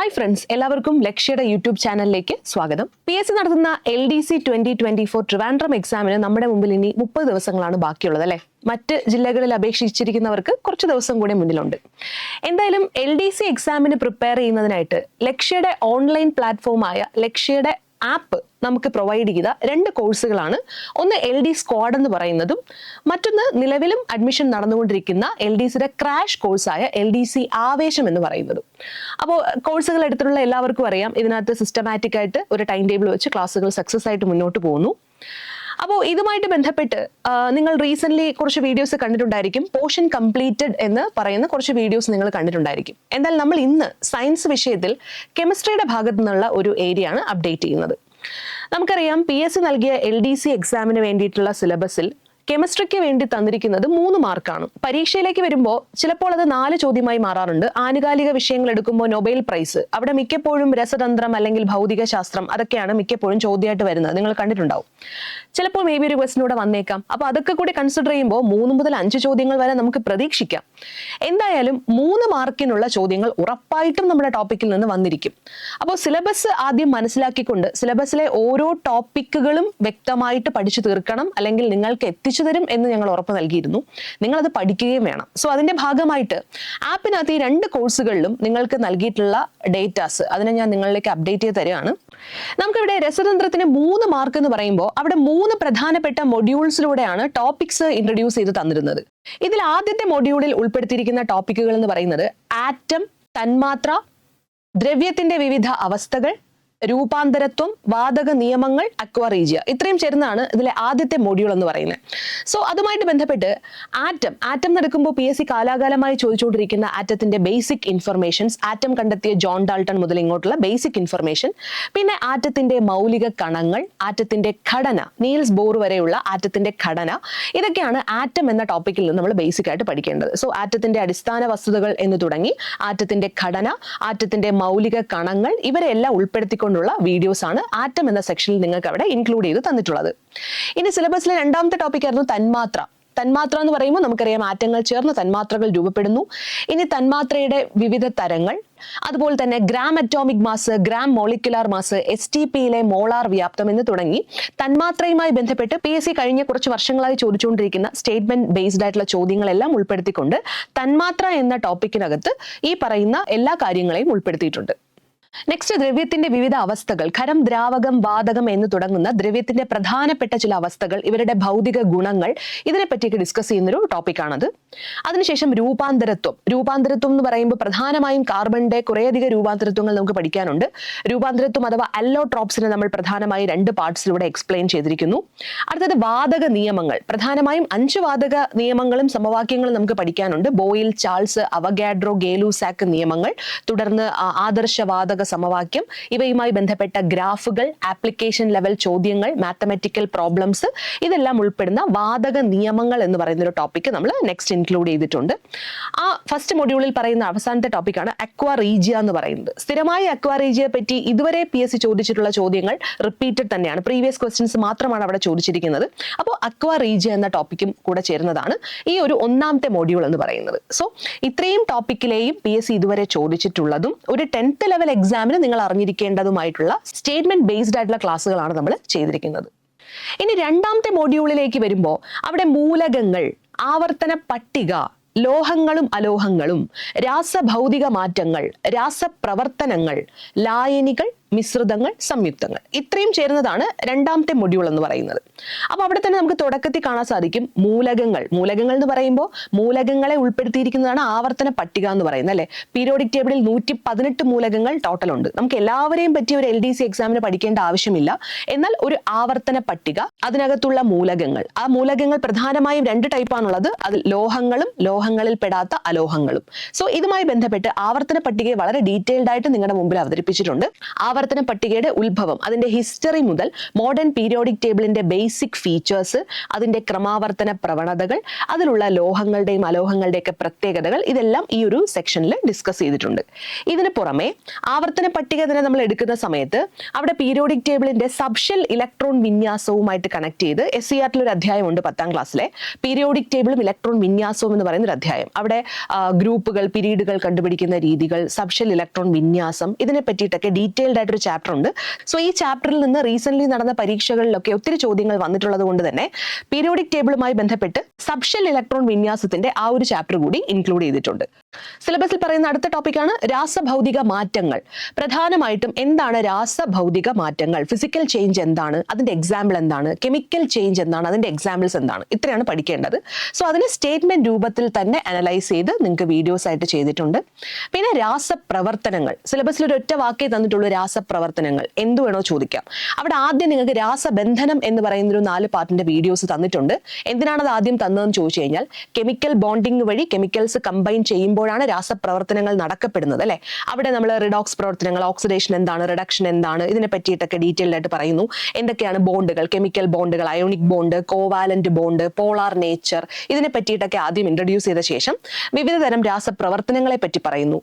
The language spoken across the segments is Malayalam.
ഹായ് ഫ്രണ്ട്സ് എല്ലാവർക്കും ലക്ഷ്യയുടെ യൂട്യൂബ് ചാനലിലേക്ക് സ്വാഗതം. പി എസ് സി നടത്തുന്ന L D C twenty twenty four Trivandrum എക്സാമിന് നമ്മുടെ മുമ്പിൽ ഇനി മുപ്പത് ദിവസങ്ങളാണ് ബാക്കിയുള്ളത് അല്ലേ? മറ്റ് ജില്ലകളിൽ അപേക്ഷിച്ചിരിക്കുന്നവർക്ക് കുറച്ച് ദിവസം കൂടെ മുന്നിലുണ്ട്. എന്തായാലും എൽ ഡി സി എക്സാമിന് പ്രിപ്പയർ ചെയ്യുന്നതിനായിട്ട് ലക്ഷ്യയുടെ ഓൺലൈൻ പ്ലാറ്റ്ഫോമായ ലക്ഷ്യയുടെ ആപ്പ് നമുക്ക് പ്രൊവൈഡ് ചെയ്ത രണ്ട് കോഴ്സുകളാണ് ഒന്ന് എൽ ഡി സ്ക്വാഡ് എന്ന് പറയുന്നതും മറ്റൊന്ന് നിലവിലും അഡ്മിഷൻ നടന്നുകൊണ്ടിരിക്കുന്ന എൽ ഡി സിയുടെ ക്രാഷ് കോഴ്സായ എൽ ഡി സി ആവേശം എന്ന് പറയുന്നതും. അപ്പോൾ കോഴ്സുകൾ എടുത്തിട്ടുള്ള എല്ലാവർക്കും അറിയാം. ഇതിനകത്ത് സിസ്റ്റമാറ്റിക് ആയിട്ട് ഒരു ടൈം ടേബിൾ വെച്ച് ക്ലാസ്സുകൾ സക്സസ് ആയിട്ട് മുന്നോട്ട് പോകുന്നു. അപ്പോൾ ഇതുമായിട്ട് ബന്ധപ്പെട്ട് നിങ്ങൾ റീസെന്റ് കുറച്ച് വീഡിയോസ് കണ്ടിട്ടുണ്ടായിരിക്കും. പോർഷൻ കംപ്ലീറ്റഡ് എന്ന് പറയുന്ന കുറച്ച് വീഡിയോസ് നിങ്ങൾ കണ്ടിട്ടുണ്ടായിരിക്കും. എന്നാൽ നമ്മൾ ഇന്ന് സയൻസ് വിഷയത്തിൽ കെമിസ്ട്രിയുടെ ഭാഗത്തു നിന്നുള്ള ഒരു ഏരിയ ആണ് അപ്ഡേറ്റ് ചെയ്യുന്നത്. നമുക്കറിയാം പി എസ് സി നൽകിയ എൽ ഡി സി എക്സാമിന് വേണ്ടിയിട്ടുള്ള സിലബസിൽ കെമിസ്ട്രിക്ക് വേണ്ടി തന്നിരിക്കുന്നത് മൂന്ന് മാർക്കാണ്. പരീക്ഷയിലേക്ക് വരുമ്പോൾ ചിലപ്പോൾ അത് നാല് ചോദ്യമായി മാറാറുണ്ട്. ആനുകാലിക വിഷയങ്ങൾ എടുക്കുമ്പോൾ നൊബേൽ പ്രൈസ് അവിടെ മിക്കപ്പോഴും രസതന്ത്രം അല്ലെങ്കിൽ ഭൗതിക ശാസ്ത്രം അതൊക്കെയാണ് മിക്കപ്പോഴും ചോദ്യമായിട്ട് വരുന്നത്. നിങ്ങൾ കണ്ടിട്ടുണ്ടാവും. ചിലപ്പോൾ മേ ബി ഒരു ക്വസ്റ്റിനൂടെ വന്നേക്കാം. അപ്പൊ അതൊക്കെ കൂടി കൺസിഡർ ചെയ്യുമ്പോൾ മൂന്ന് മുതൽ അഞ്ച് ചോദ്യങ്ങൾ വരെ നമുക്ക് പ്രതീക്ഷിക്കാം. എന്തായാലും മൂന്ന് മാർക്കിനുള്ള ചോദ്യങ്ങൾ ഉറപ്പായിട്ടും നമ്മുടെ ടോപ്പിക്കിൽ നിന്ന് വന്നിരിക്കും. അപ്പോൾ സിലബസ് ആദ്യം മനസ്സിലാക്കിക്കൊണ്ട് സിലബസിലെ ഓരോ ടോപ്പിക്കുകളും വ്യക്തമായിട്ട് പഠിച്ചു തീർക്കണം. അല്ലെങ്കിൽ നിങ്ങൾക്ക് എത്തിച്ചു തരും എന്ന് ഞങ്ങൾ ഉറപ്പ് നൽകിയിരുന്നു. നിങ്ങളത് പഠിക്കുകയും വേണം. സോ അതിന്റെ ഭാഗമായിട്ട് ആപ്പിനകത്ത് ഈ രണ്ട് കോഴ്സുകളിലും നിങ്ങൾക്ക് നൽകിയിട്ടുള്ള ഡേറ്റാസ് അതിനെ ഞാൻ നിങ്ങളിലേക്ക് അപ്ഡേറ്റ് ചെയ്ത് തരികയാണ്. നമുക്കിവിടെ രസതന്ത്രത്തിന് മൂന്ന് മാർക്ക് എന്ന് പറയുമ്പോൾ അവിടെ മൂന്ന് പ്രധാനപ്പെട്ട മൊഡ്യൂൾസിലൂടെയാണ് ടോപ്പിക്സ് ഇൻട്രൊഡ്യൂസ് ചെയ്ത് തന്നിരുന്നത്. ഇതിൽ ആദ്യത്തെ മൊഡ്യൂളിൽ ഉൾപ്പെടുത്തിയിരിക്കുന്ന ടോപ്പിക്കുകൾ എന്ന് പറയുന്നത് ആറ്റം തന്മാത്ര ദ്രവ്യത്തിന്റെ വിവിധ അവസ്ഥകൾ രൂപാന്തരത്വം വാതക നിയമങ്ങൾ അക്വാറീജിയ. ഇത്രയും ചേരുന്നതാണ് ഇതിലെ ആദ്യത്തെ മൊഡ്യൂൾ എന്ന് പറയുന്നത്. സോ അതുമായിട്ട് ബന്ധപ്പെട്ട് ആറ്റം ആറ്റം നടക്കുമ്പോൾ പി എസ് സി കാലാകാലമായി ചോദിച്ചുകൊണ്ടിരിക്കുന്ന ആറ്റത്തിന്റെ ബേസിക് ഇൻഫർമേഷൻസ് ആറ്റം കണ്ടെത്തിയ ജോൺ ഡാൾട്ടൺ മുതൽ ഇങ്ങോട്ടുള്ള ബേസിക് ഇൻഫർമേഷൻ പിന്നെ ആറ്റത്തിന്റെ മൗലിക കണങ്ങൾ ആറ്റത്തിന്റെ ഘടന നീൽസ് ബോർ വരെയുള്ള ആറ്റത്തിന്റെ ഘടന ഇതൊക്കെയാണ് ആറ്റം എന്ന ടോപ്പിക്കിൽ നിന്ന് നമ്മൾ ബേസിക് ആയിട്ട് പഠിക്കേണ്ടത്. സോ ആറ്റത്തിന്റെ അടിസ്ഥാന വസ്തുതകൾ എന്ന് തുടങ്ങി ആറ്റത്തിന്റെ ഘടന ആറ്റത്തിന്റെ മൗലിക കണങ്ങൾ ഇവരെല്ലാം ഉൾപ്പെടുത്തിക്കൊണ്ടുള്ള വീഡിയോസ് ആണ് ആറ്റം എന്ന സെക്ഷനിൽ നിങ്ങൾക്ക് അവിടെ ഇൻക്ലൂഡ് ചെയ്ത് തന്നിട്ടുള്ളത്. ഇനി സിലബസിലെ രണ്ടാമത്തെ ടോപ്പിക് ആയിരുന്നു തന്മാത്ര. തന്മാത്ര എന്ന് പറയുമ്പോൾ നമുക്കറിയാം ആറ്റങ്ങൾ ചേർന്ന് തന്മാത്രകൾ രൂപപ്പെടുന്നു. ഇനി തന്മാത്രയുടെ വിവിധ തരങ്ങൾ അതുപോലെ തന്നെ gram atomic mass gram molecular mass S T പിയിലെ മോളാർ വ്യാപ്തം എന്ന് തുടങ്ങി തന്മാത്രയുമായി ബന്ധപ്പെട്ട് പി എസ് സി കഴിഞ്ഞ കുറച്ച് വർഷങ്ങളായി ചോദിച്ചുകൊണ്ടിരിക്കുന്ന സ്റ്റേറ്റ്മെന്റ് ബേസ്ഡ് ആയിട്ടുള്ള ചോദ്യങ്ങളെല്ലാം ഉൾപ്പെടുത്തിക്കൊണ്ട് തന്മാത്ര എന്ന ടോപ്പിക്കിനകത്ത് ഈ പറയുന്ന എല്ലാ കാര്യങ്ങളെയും ഉൾപ്പെടുത്തിയിട്ടുണ്ട്. നെക്സ്റ്റ് ദ്രവ്യത്തിന്റെ വിവിധ അവസ്ഥകൾ. ഖരം ദ്രാവകം വാതകം എന്ന് തുടങ്ങുന്ന ദ്രവ്യത്തിന്റെ പ്രധാനപ്പെട്ട ചില അവസ്ഥകൾ ഇവരുടെ ഭൗതിക ഗുണങ്ങൾ ഇതിനെ പറ്റിയൊക്കെ ഡിസ്കസ് ചെയ്യുന്നൊരു ടോപ്പിക്കാണത് അതിനുശേഷം രൂപാന്തരത്വം. രൂപാന്തരത്വം എന്ന് പറയുമ്പോൾ പ്രധാനമായും കാർബണിന്റെ കുറേയധികം രൂപാന്തരത്വങ്ങൾ നമുക്ക് പഠിക്കാനുണ്ട്. രൂപാന്തരത്വം അഥവാ അല്ലോട്രോപ്സിനെ നമ്മൾ പ്രധാനമായി രണ്ട് പാർട്സിലൂടെ എക്സ്പ്ലെയിൻ ചെയ്തിരിക്കുന്നു. അടുത്തത് വാതക നിയമങ്ങൾ. പ്രധാനമായും അഞ്ച് വാതക നിയമങ്ങളും സമവാക്യങ്ങളും നമുക്ക് പഠിക്കാനുണ്ട്. ബോയിൽ ചാൾസ് അവഗാഡ്രോ ഗേലൂസാക്ക് നിയമങ്ങൾ തുടർന്ന് ആദർശവാതക ആദർശ വാതക സമവാക്യം. ഇവയുമായി ബന്ധപ്പെട്ട ഗ്രാഫുകൾ ആപ്ലിക്കേഷൻ ലെവൽ ചോദ്യങ്ങൾ മാത്തമെറ്റിക്കൽ പ്രോബ്ലംസ് ഇതെല്ലാം ഉൾപ്പെടുന്ന വാതക നിയമങ്ങൾ എന്ന് പറയുന്ന ഒരു ടോപ്പിക് നമ്മൾ നെക്സ്റ്റ് ഇൻക്ലൂഡ് ചെയ്തിട്ടുണ്ട്. ആ ഫസ്റ്റ് മൊഡ്യൂളിൽ പറയുന്ന അവസാനത്തെ ടോപ്പിക്കാണ് അക്വാ റീജിയ എന്ന് പറയുന്നത്. സ്ഥിരമായി അക്വാ റീജിയയെ പറ്റി ഇതുവരെ പി എസ് സി ചോദിച്ചിട്ടുള്ള ചോദ്യങ്ങൾ റിപ്പീറ്റഡ് തന്നെയാണ്. പ്രീവിയസ് ക്വസ്റ്റ്യൻസ് മാത്രമാണ് അവിടെ ചോദിച്ചിരിക്കുന്നത്. അപ്പോൾ അക്വാ റീജിയ എന്ന ടോപ്പിക്കും കൂടെ ചേരുന്നതാണ് ഈ ഒരു ഒന്നാമത്തെ മൊഡ്യൂൾ എന്ന് പറയുന്നത്. സോ ഇത്രയും ടോപ്പിക്കിലെയും പി എസ് സി ഇതുവരെ ചോദിച്ചിട്ടുള്ളതും ഒരു ടെൻത്ത് ലെവൽ എക്സാമിന് നിങ്ങൾ അറിഞ്ഞിരിക്കേണ്ടതുമായിട്ടുള്ള സ്റ്റേറ്റ്മെന്റ് ബേസ്ഡ് ആയിട്ടുള്ള ക്ലാസ്സുകളാണ് നമ്മൾ ചെയ്തിരിക്കുന്നത്. ഇനി രണ്ടാമത്തെ മൊഡ്യൂളിലേക്ക് വരുമ്പോൾ അവിടെ മൂലകങ്ങൾ ആവർത്തന പട്ടിക ലോഹങ്ങളും അലോഹങ്ങളും രാസഭൗതിക മാറ്റങ്ങൾ രാസപ്രവർത്തനങ്ങൾ ലായനികൾ മിശ്രിതങ്ങൾ സംയുക്തങ്ങൾ. ഇത്രയും ചേരുന്നതാണ് രണ്ടാമത്തെ മൊഡ്യൂൾ എന്ന് പറയുന്നത്. അപ്പോൾ അവിടെ തന്നെ നമുക്ക് തുടക്കത്തിൽ കാണാൻ സാധിക്കും മൂലകങ്ങൾ. മൂലകങ്ങൾ എന്ന് പറയുമ്പോൾ മൂലകങ്ങളെ ഉൾപ്പെടുത്തിയിരിക്കുന്നതാണ് ആവർത്തന പട്ടിക എന്ന് പറയുന്നത് അല്ലേ? പീരിയോഡിക് ടേബിളിൽ നൂറ്റി പതിനെട്ട് മൂലകങ്ങൾ ടോട്ടൽ ഉണ്ട്. നമുക്ക് എല്ലാവരെയും പറ്റി ഒരു എൽ ഡി സി എക്സാമിന് പഠിക്കേണ്ട ആവശ്യമില്ല. എന്നാൽ ഒരു ആവർത്തന പട്ടിക അതിനകത്തുള്ള മൂലകങ്ങൾ. ആ മൂലകങ്ങൾ പ്രധാനമായും രണ്ട് ടൈപ്പാണുള്ളത് അത് ലോഹങ്ങളും ലോഹങ്ങളിൽ പെടാത്ത അലോഹങ്ങളും. സോ ഇതുമായി ബന്ധപ്പെട്ട് ആവർത്തന പട്ടികയെ വളരെ ഡീറ്റെയിൽഡ് ആയിട്ട് നിങ്ങളുടെ മുമ്പിൽ അവതരിപ്പിച്ചിട്ടുണ്ട്. ആവർത്തന ആവർത്തന പട്ടികയുടെ ഉത്ഭവം. അതിന്റെ ഹിസ്റ്ററി മുതൽ മോഡേൺ പീരിയോഡിക് ടേബിളിന്റെ ബേസിക് ഫീച്ചേഴ്സ് അതിന്റെ ക്രമാവർത്തന പ്രവണതകൾ അതിലുള്ള ലോഹങ്ങളുടെയും അലോഹങ്ങളുടെയൊക്കെ പ്രത്യേകതകൾ ഇതെല്ലാം ഈ ഒരു സെക്ഷനിൽ ഡിസ്കസ് ചെയ്തിട്ടുണ്ട്. ഇതിന് പുറമെ ആവർത്തന പട്ടിക തന്നെ നമ്മൾ എടുക്കുന്ന സമയത്ത് അവിടെ പീരിയോഡിക് ടേബിളിന്റെ സബ്ഷൽ ഇലക്ട്രോൺ വിന്യാസവുമായിട്ട് കണക്ട് ചെയ്ത് എസ് സി ആർട്ടിൽ ഒരു അധ്യായമുണ്ട് പത്താം ക്ലാസ്സിലെ പീരിയോഡിക് ടേബിളും ഇലക്ട്രോൺ വിന്യാസവും എന്ന് പറയുന്ന ഒരു അധ്യായം. അവിടെ ഗ്രൂപ്പുകൾ പിരീഡുകൾ കണ്ടുപിടിക്കുന്ന രീതികൾ സബ്ഷൽ ഇലക്ട്രോൺ വിന്യാസം ഇതിനെ പറ്റിയിട്ടൊക്കെ ഡീറ്റെയിൽഡ് ആയിട്ടൊരു ചാപ്റ്റർ ഉണ്ട്. സോ ഈ ചാപ്റ്ററിൽ നിന്ന് റീസെന്റ് നടന്ന പരീക്ഷകളിലൊക്കെ ഒത്തിരി ചോദ്യങ്ങൾ വന്നിട്ടുള്ളത് കൊണ്ട് തന്നെ പീരിയോഡിക് ടേബിളുമായി ബന്ധപ്പെട്ട് സബ്ഷെൽ ഇലക്ട്രോൺ വിന്യാസത്തിന്റെ ആ ഒരു ചാപ്റ്റർ കൂടി ഇൻക്ലൂഡ് ചെയ്തിട്ടുണ്ട്. സിലബസിൽ പറയുന്ന അടുത്ത ടോപ്പിക്കാണ് രാസഭൗതിക മാറ്റങ്ങൾ. പ്രധാനമായിട്ടും എന്താണ് രാസഭൗതിക മാറ്റങ്ങൾ? ഫിസിക്കൽ ചേഞ്ച് എന്താണ്? അതിന്റെ എക്സാമ്പിൾ എന്താണ്? കെമിക്കൽ ചേഞ്ച് എന്താണ്? അതിന്റെ എക്സാമ്പിൾസ് എന്താണ്? ഇത്രയാണ് പഠിക്കേണ്ടത്. സോ അതിന് സ്റ്റേറ്റ്മെന്റ് രൂപത്തിൽ തന്നെ അനലൈസ് ചെയ്ത് നിങ്ങൾക്ക് വീഡിയോസ് ആയിട്ട് ചെയ്തിട്ടുണ്ട്. പിന്നെ രാസപ്രവർത്തനങ്ങൾ. സിലബസിൽ ഒരു ഒറ്റ വാക്കേ തന്നിട്ടുള്ളൂ രാസപ്രവർത്തനങ്ങൾ. എന്തു വേണോ ചോദിക്കാം. അവിടെ ആദ്യം നിങ്ങൾക്ക് രാസബന്ധനം എന്ന് പറയുന്ന ഒരു നാല് പാർട്ടിന്റെ വീഡിയോസ് തന്നിട്ടുണ്ട്. എന്തിനാണ് അത് ആദ്യം തന്നതെന്ന് ചോദിച്ചു കഴിഞ്ഞാൽ കെമിക്കൽ ബോണ്ടിങ് വഴി കെമിക്കൽസ് കമ്പൈൻ ചെയ്യുമ്പോഴാണ് രാസപ്രവർത്തനങ്ങൾ നടക്കപ്പെടുന്നത് അല്ലെ? അവിടെ നമ്മൾ റിഡോക്സ് പ്രവർത്തനങ്ങൾ ഓക്സിഡേഷൻ എന്താണ് റിഡക്ഷൻ എന്താണ് ഇതിനെ പറ്റിയിട്ടൊക്കെ ഡീറ്റെയിൽഡ് ആയിട്ട് പറയുന്നു. എന്തൊക്കെയാണ് ബോണ്ടുകൾ കെമിക്കൽ ബോണ്ടുകൾ ionic bond covalent bond polar nature ഇതിനെ പറ്റിയിട്ടൊക്കെ ആദ്യം ഇൻട്രൊഡ്യൂസ് ചെയ്ത ശേഷം വിവിധ തരം രാസപ്രവർത്തനങ്ങളെ പറ്റി പറയുന്നു.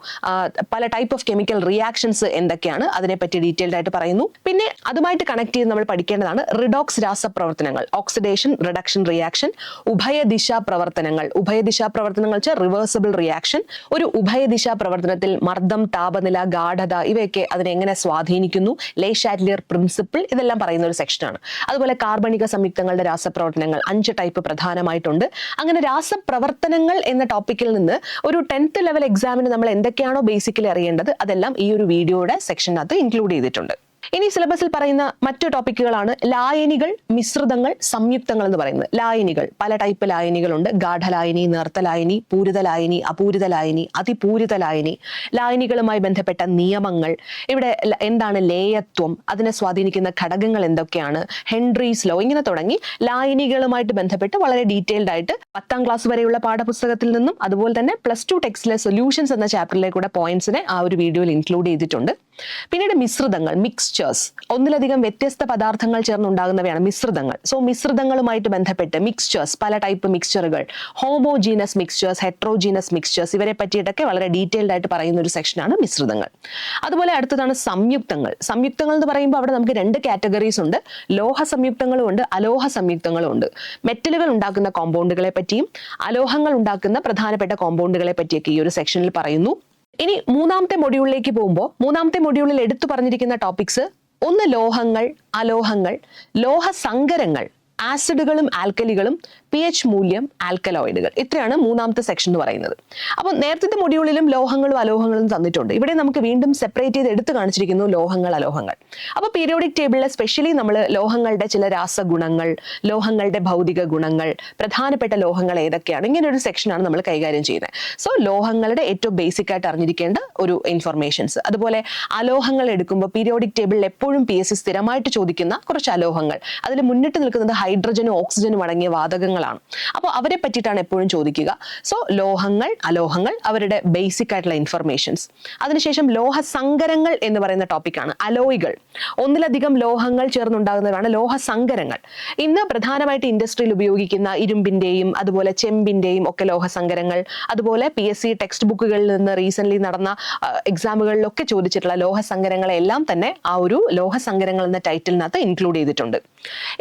പല ടൈപ്പ് ഓഫ് കെമിക്കൽ റിയാക്ഷൻസ് എന്തൊക്കെയാണ് അതിനെ അതിനെപ്പറ്റി ഡീറ്റെയിൽഡ് ആയിട്ട് പറയുന്നു. പിന്നെ അതുമായിട്ട് കണക്ട് ചെയ്ത് നമ്മൾ പഠിക്കേണ്ടതാണ് റിഡോക്സ് രാസപ്രവർത്തനങ്ങൾ ഓക്സിഡേഷൻ റിഡക്ഷൻ റിയാക്ഷൻ ഉഭയദിശാ പ്രവർത്തനങ്ങൾ. ഉഭയദിശാ പ്രവർത്തനങ്ങൾ വെച്ചാൽ റിവേഴ്സിബിൾ റിയാക്ഷൻ ഒരു ഉഭയദിശാ പ്രവർത്തനത്തിൽ മർദ്ദം താപനില ഗാഠത ഇവയൊക്കെ അതിനെ എങ്ങനെ സ്വാധീനിക്കുന്നു? ലേഷാറ്റ്ലിയർ പ്രിൻസിപ്പിൾ ഇതെല്ലാം പറയുന്ന ഒരു സെക്ഷനാണ് അതുപോലെ കാർബണിക സംയുക്തങ്ങളുടെ രാസപ്രവർത്തനങ്ങൾ അഞ്ച് ടൈപ്പ് പ്രധാനമായിട്ടുണ്ട്. അങ്ങനെ രാസപ്രവർത്തനങ്ങൾ എന്ന ടോപ്പിക്കിൽ നിന്ന് ഒരു ടെൻത്ത് ലെവൽ എക്സാമിന് നമ്മൾ എന്തൊക്കെയാണോ ബേസിക്കലി അറിയേണ്ടത് അതെല്ലാം ഈ ഒരു വീഡിയോയുടെ സെക്ഷനകത്ത് ഇൻക്ലൂഡ് ചെയ്തിട്ടുണ്ട്. ഇനി സിലബസിൽ പറയുന്ന മറ്റു ടോപ്പിക്കുകളാണ് ലായനികൾ മിശ്രിതങ്ങൾ സംയുക്തങ്ങൾ എന്ന് പറയുന്നത്. ലായനികൾ പല ടൈപ്പ് ലായനികളുണ്ട്. ഗാഠലായനി നേർത്തലായനി പൂരിതലായനി അപൂരിതലായനി അതിപൂരിതലായനി. ലായനികളുമായി ബന്ധപ്പെട്ട നിയമങ്ങൾ. ഇവിടെ എന്താണ് ലേയത്വം? അതിനെ സ്വാധീനിക്കുന്ന ഘടകങ്ങൾ എന്തൊക്കെയാണ്? Henry's law. ഇങ്ങനെ തുടങ്ങി ലായനികളുമായിട്ട് ബന്ധപ്പെട്ട് വളരെ ഡീറ്റെയിൽഡ് ആയിട്ട് പത്താം ക്ലാസ് വരെയുള്ള പാഠപുസ്തകത്തിൽ നിന്നും അതുപോലെ തന്നെ പ്ലസ് ടു ടെക്സ്റ്റിലെ സൊല്യൂഷൻസ് എന്ന ചാപ്റ്ററിലെ കൂടെ പോയിന്റ്സിനെ ആ ഒരു വീഡിയോയിൽ ഇൻക്ലൂഡ് ചെയ്തിട്ടുണ്ട്. പിന്നീട് മിശ്രിതങ്ങൾ മിക്സ്ചേഴ്സ് ഒന്നിലധികം വ്യത്യസ്ത പദാർത്ഥങ്ങൾ ചേർന്നുണ്ടാകുന്നവയാണ് മിശ്രിതങ്ങൾ. സോ മിശ്രിതങ്ങളുമായിട്ട് ബന്ധപ്പെട്ട് മിക്സ്ചേഴ്സ് പല ടൈപ്പ് മിക്സ്ചറുകൾ ഹോമോജീനസ് മിക്സ്ചേഴ്സ് ഹെട്രോജീനസ് മിക്സ്ചേഴ്സ് ഇവരെ പറ്റിയിട്ടൊക്കെ വളരെ ഡീറ്റെയിൽഡ് ആയിട്ട് പറയുന്ന ഒരു സെക്ഷനാണ് മിശ്രിതങ്ങൾ. അതുപോലെ അടുത്തതാണ് സംയുക്തങ്ങൾ. സംയുക്തങ്ങൾ എന്ന് പറയുമ്പോൾ അവിടെ നമുക്ക് രണ്ട് കാറ്റഗറീസ് ഉണ്ട്. ലോഹ സംയുക്തങ്ങളും ഉണ്ട് അലോഹ സംയുക്തങ്ങളും ഉണ്ട്. മെറ്റലുകൾ ഉണ്ടാക്കുന്ന കോമ്പൗണ്ടുകളെ പറ്റിയും അലോഹങ്ങൾ ഉണ്ടാക്കുന്ന പ്രധാനപ്പെട്ട കോമ്പൗണ്ടുകളെ പറ്റിയൊക്കെ ഈ ഒരു സെക്ഷനിൽ പറയുന്നു. ഇനി മൂന്നാമത്തെ മൊഡ്യൂളിലേക്ക് പോകുമ്പോൾ മൂന്നാമത്തെ മൊഡ്യൂളിൽ എടുത്തു പറഞ്ഞിരിക്കുന്ന ടോപ്പിക്സ് ഒന്ന് ലോഹങ്ങൾ അലോഹങ്ങൾ ലോഹ സങ്കരങ്ങൾ ആസിഡുകളും ആൽക്കലികളും പി എച്ച് മൂല്യം ആൽക്കലോയിഡുകൾ. ഇത്രയാണ് മൂന്നാമത്തെ സെക്ഷൻ എന്ന് പറയുന്നത്. അപ്പോൾ നേരത്തെ മൊഡ്യൂളിലും ലോഹങ്ങളും അലോഹങ്ങളും തന്നിട്ടുണ്ട്. ഇവിടെ നമുക്ക് വീണ്ടും സെപ്പറേറ്റ് ചെയ്ത് എടുത്തു കാണിച്ചിരിക്കുന്നു ലോഹങ്ങൾ അലോഹങ്ങൾ. അപ്പോൾ പീരിയോഡിക് ടേബിളിൽ സ്പെഷ്യലി നമ്മൾ ലോഹങ്ങളുടെ ചില രാസഗുണങ്ങൾ ലോഹങ്ങളുടെ ഭൗതിക ഗുണങ്ങൾ പ്രധാനപ്പെട്ട ലോഹങ്ങൾ ഏതൊക്കെയാണ് ഇങ്ങനെ ഒരു സെക്ഷനാണ് നമ്മൾ കൈകാര്യം ചെയ്യുന്നത്. സോ ലോഹങ്ങളുടെ ഏറ്റവും ബേസിക് ആയിട്ട് അറിഞ്ഞിരിക്കേണ്ട ഒരു ഇൻഫർമേഷൻസ് അതുപോലെ അലോഹങ്ങൾ എടുക്കുമ്പോൾ പീരിയോഡിക് ടേബിളിൽ എപ്പോഴും പി എസ് സ്ഥിരമായിട്ട് ചോദിക്കുന്ന കുറച്ച് അലോഹങ്ങൾ. അതിൽ മുന്നിട്ട് നിൽക്കുന്നത് ഹൈഡ്രജനും ഓക്സിജനും അടങ്ങിയ വാതകങ്ങളാണ് അപ്പോൾ അവരെ പറ്റിയിട്ടാണ് എപ്പോഴും ചോദിക്കുക. സോ ലോഹങ്ങൾ അലോഹങ്ങൾ അവരുടെ ബേസിക് ആയിട്ടുള്ള ഇൻഫർമേഷൻസ് അതിനുശേഷം ലോഹ സങ്കരങ്ങൾ എന്ന് പറയുന്ന ടോപ്പിക്കാണ് അലോയികൾ. ഒന്നിലധികം ലോഹങ്ങൾ ചേർന്നുണ്ടാകുന്നതാണ് ലോഹ സങ്കരങ്ങൾ ഇന്ന് പ്രധാനമായിട്ട് ഇൻഡസ്ട്രിയിൽ ഉപയോഗിക്കുന്ന ഇരുമ്പിന്റെയും അതുപോലെ ചെമ്പിന്റെയും ഒക്കെ ലോഹ സങ്കരങ്ങൾ അതുപോലെ പി എസ് സി ടെക്സ്റ്റ് ബുക്കുകളിൽ നിന്ന് റീസെന്റ്ലി നടന്ന എക്സാമുകളിലൊക്കെ ചോദിച്ചിട്ടുള്ള ലോഹ സങ്കരങ്ങളെല്ലാം തന്നെ ആ ഒരു ലോഹ സങ്കരങ്ങൾ എന്ന ടൈറ്റിലിനകത്ത് ഇൻക്ലൂഡ് ചെയ്തിട്ടുണ്ട്.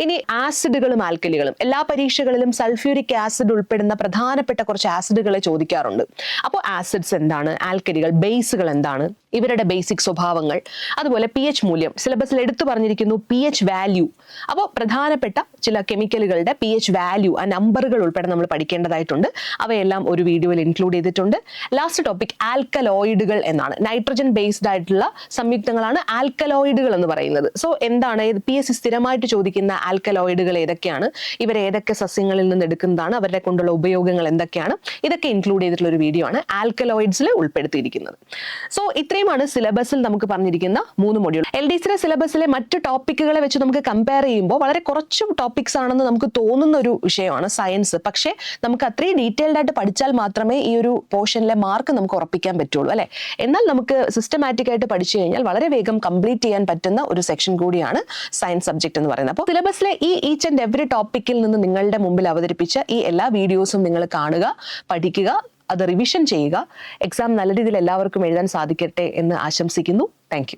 ഇനി ആസിഡുകളും ആൽക്കലികളും എല്ലാ പരീക്ഷകളിലും സൾഫ്യൂരിക് ആസിഡ് ഉൾപ്പെടുന്ന പ്രധാനപ്പെട്ട കുറച്ച് ആസിഡുകളെ ചോദിക്കാറുണ്ട്. അപ്പോൾ ആസിഡ്സ് എന്താണ്? ആൽക്കലികൾ ബേസുകൾ എന്താണ്? ഇവരുടെ ബേസിക് സ്വഭാവങ്ങൾ. അതുപോലെ പി എച്ച് മൂല്യം. സിലബസിൽ എടുത്തു പറഞ്ഞിരിക്കുന്നു പി എച്ച് വാല്യൂ. അപ്പോൾ പ്രധാനപ്പെട്ട ചില കെമിക്കലുകളുടെ പി എച്ച് വാല്യൂ ആ നമ്പറുകൾ ഉൾപ്പെടെ നമ്മൾ പഠിക്കേണ്ടതായിട്ടുണ്ട്. അവയെല്ലാം ഒരു വീഡിയോയിൽ ഇൻക്ലൂഡ് ചെയ്തിട്ടുണ്ട്. ലാസ്റ്റ് ടോപ്പിക് ആൽക്കലോയിഡുകൾ എന്നാണ്. നൈട്രജൻ ബേസ്ഡ് ആയിട്ടുള്ള സംയുക്തങ്ങളാണ് ആൽക്കലോയിഡുകൾ എന്ന് പറയുന്നത്. സോ എന്താണ്? പി എസ് സ്ഥിരമായിട്ട് ചോദിക്കുന്ന ആൽക്കലോയിഡുകൾ ഏതൊക്കെയാണ്? ഇവർ ഏതൊക്കെ സസ്യങ്ങളിൽ മരങ്ങളിൽ നിന്ന് എടുക്കുന്നതാണ് അവരുടെ കൊണ്ടുള്ള ഉപയോഗങ്ങൾ എന്തൊക്കെയാണ്? ഇതൊക്കെ ഇൻക്ലൂഡ് ചെയ്തിട്ടുള്ള ഒരു വീഡിയോ ആണ് ആൽക്കലോയിഡ്സിൽ ഉൾപ്പെടുത്തിയിരിക്കുന്നത്. സോ ഇത്രയുമാണ് സിലബസിൽ നമുക്ക് പറഞ്ഞിരിക്കുന്ന മൂന്ന് മൊഡ്യൂൾ എൽ ഡി സിയുടെ സിലബസിലെ മറ്റ് ടോപ്പിക്കുകളെ വെച്ച് നമുക്ക് കമ്പയർ ചെയ്യുമ്പോൾ വളരെ കുറച്ച് ടോപ്പിക്സ് ആണെന്ന് നമുക്ക് തോന്നുന്ന ഒരു വിഷയമാണ് സയൻസ് പക്ഷേ നമുക്ക് അത്രയും ഡീറ്റെയിൽഡ് ആയിട്ട് പഠിച്ചാൽ മാത്രമേ ഈ ഒരു പോർഷനിലെ മാർക്ക് നമുക്ക് ഉറപ്പിക്കാൻ പറ്റുള്ളൂ അല്ലേ? എന്നാൽ നമുക്ക് സിസ്റ്റമാറ്റിക് ആയിട്ട് പഠിച്ചു കഴിഞ്ഞാൽ വളരെ വേഗം കംപ്ലീറ്റ് ചെയ്യാൻ പറ്റുന്ന ഒരു സെക്ഷൻ കൂടിയാണ് സയൻസ് സബ്ജക്ട് എന്ന് പറയുന്നത്. അപ്പോൾ സിലബസിലെ ഈ ഈച്ച് ആൻഡ് എവറി ടോപ്പിക്കിൽ നിന്ന് നിങ്ങളുടെ മുമ്പിൽ അവതരിപ്പിച്ച ഈ എല്ലാ വീഡിയോസും നിങ്ങൾ കാണുക പഠിക്കുക അത് റിവിഷൻ ചെയ്യുക. എക്സാം നല്ല രീതിയിൽ എല്ലാവർക്കും എഴുതാൻ സാധിക്കട്ടെ എന്ന് ആശംസിക്കുന്നു. താങ്ക്